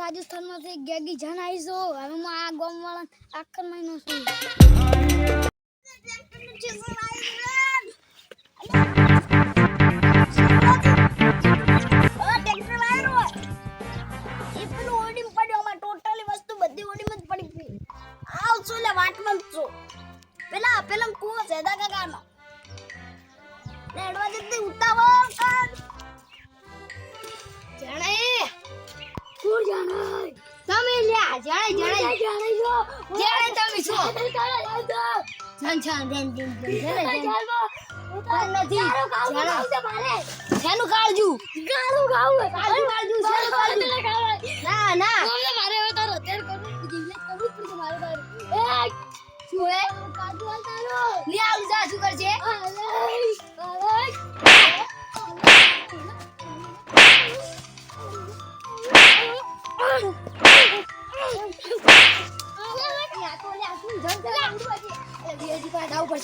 રાજસ્થાનમાંથી ગેગી જન આવી હવે હું આ ગામ વાળા આખર મહિનો છું તમે લ્યા જાણે જાણે. જાણે જો જાણે તમે છો. છન છન દેન દેન દેન જાણે નથી. શેનું કાળજુ કાળું ખાવું કાળજુ કાળજુ શેનું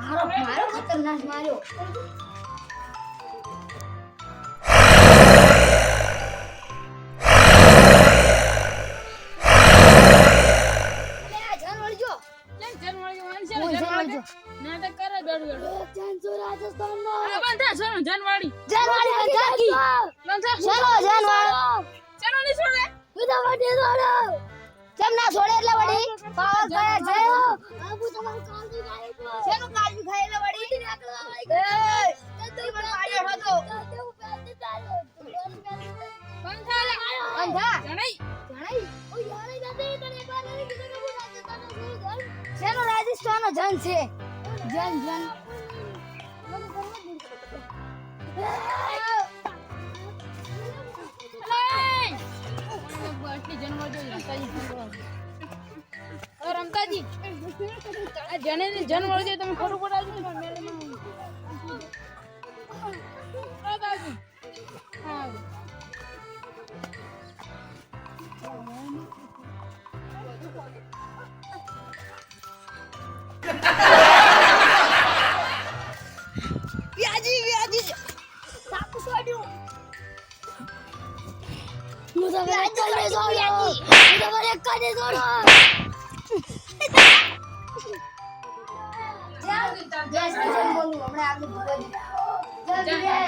મારો મારો ખતરનાક માર્યો. નાટક કરે બેડ બેડ જનસો રાજસ્થાન નો આ બંધા છો જનવાડી જનવાડી બંધાકી બંધા ચલો જનવાડો ચલો ની છોડે. બધા વડી દોડો. કેમ ના છોડે એટલે વડી? પાવર કરે છે? આબુ તમારું કાળજુ ખાય તો શેનું કાળજુ ખાય એટલે વડી એ તું મને માર્યો હતો. બંધા લે અંધા જણાઈ જણાઈ ઓ યાર નથી તને એકવાર નથી કીધું કે હું રાજસ્થાનનો છું જન શેનો રાજસ્થાનનો જન છે? જન જન. રમતાજી આ જને ને જન જને જનવાડી તમે ખરું પડાવજો ને મેળામાં પડાવજો. હા. વ્યાજી હમણાં આગળ ભગવાન જય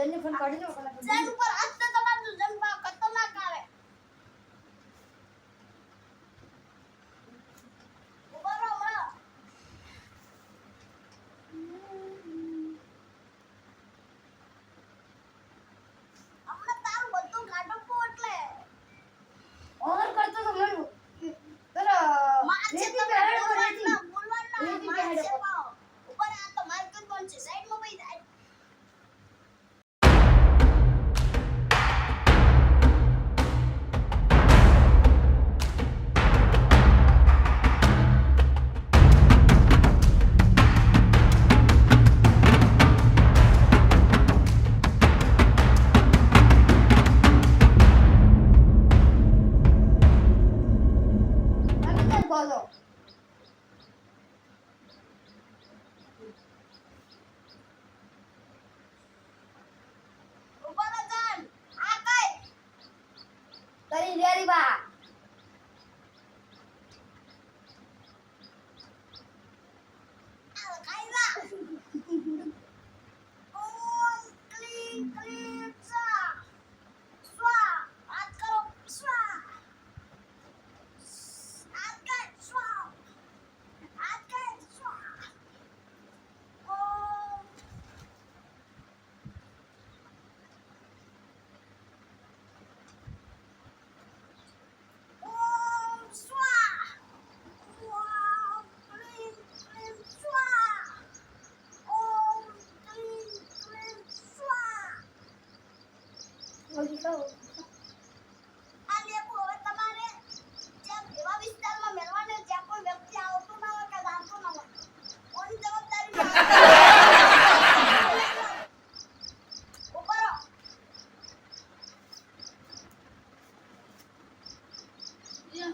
then you can cut バイバイ。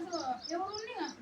그 영롱이가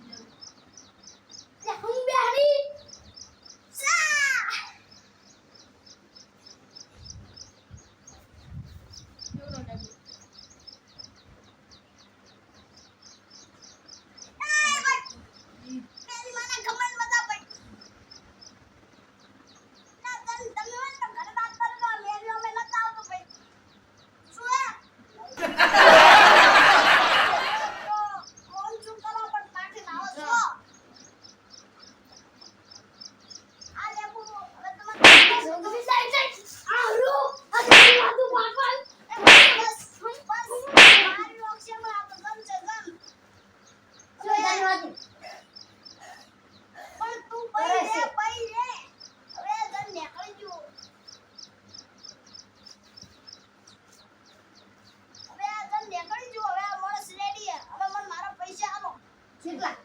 કેટલા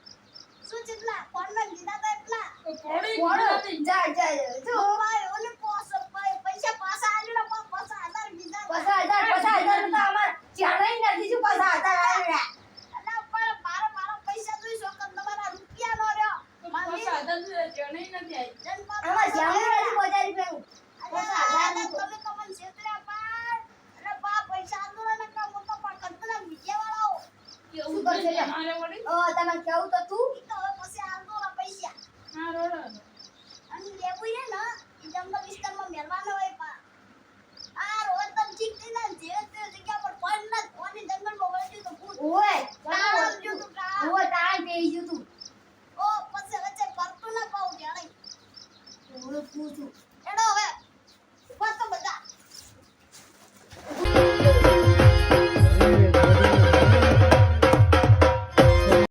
શું જેટલા? ફોનમાં લીધા તા એટલા. ગુજરાતી. જા જા જો ભાઈ ઓને પોસ ભાઈ પૈસા પાછા આલ્યો ને પાછા હજાર લીધા તા. પચાસ હજાર પચાસ હજાર તો અમાર જાણે નથી શું પચાસ હજાર આવ્યા અલા પણ મારા મારા પૈસા જોઈ શકો તમારા રૂપિયા નો રહ્યો પાછા આધાર જોડે જણે નથી આવી. જન પાછા આમાં જાણે નથી પચાસ રૂપિયાનું અલા, અલા, તમે તમને છેતર્યા પણ. અલા, બા પૈસા આલો ને કાં હું તો પણ કંપના મીડિયાવાળાઓ. શું કરશે લે? મારે વળી? ઓ તમે કેવું તો તું તો પછી ને પૈસા. હા, રોડો. અને લેવું ને, ઈ જંગલ વિસ્તારમાં મેલવાનો હોય પા. આ રોજ તમે ઠીક થઈ ને, જે તે જગ્યા પર પણ ના કોની જંગલમાં વળગ્યું તો ભૂત. ઓય ટાળ આવજો તું, ટાળ. ઓય તાણ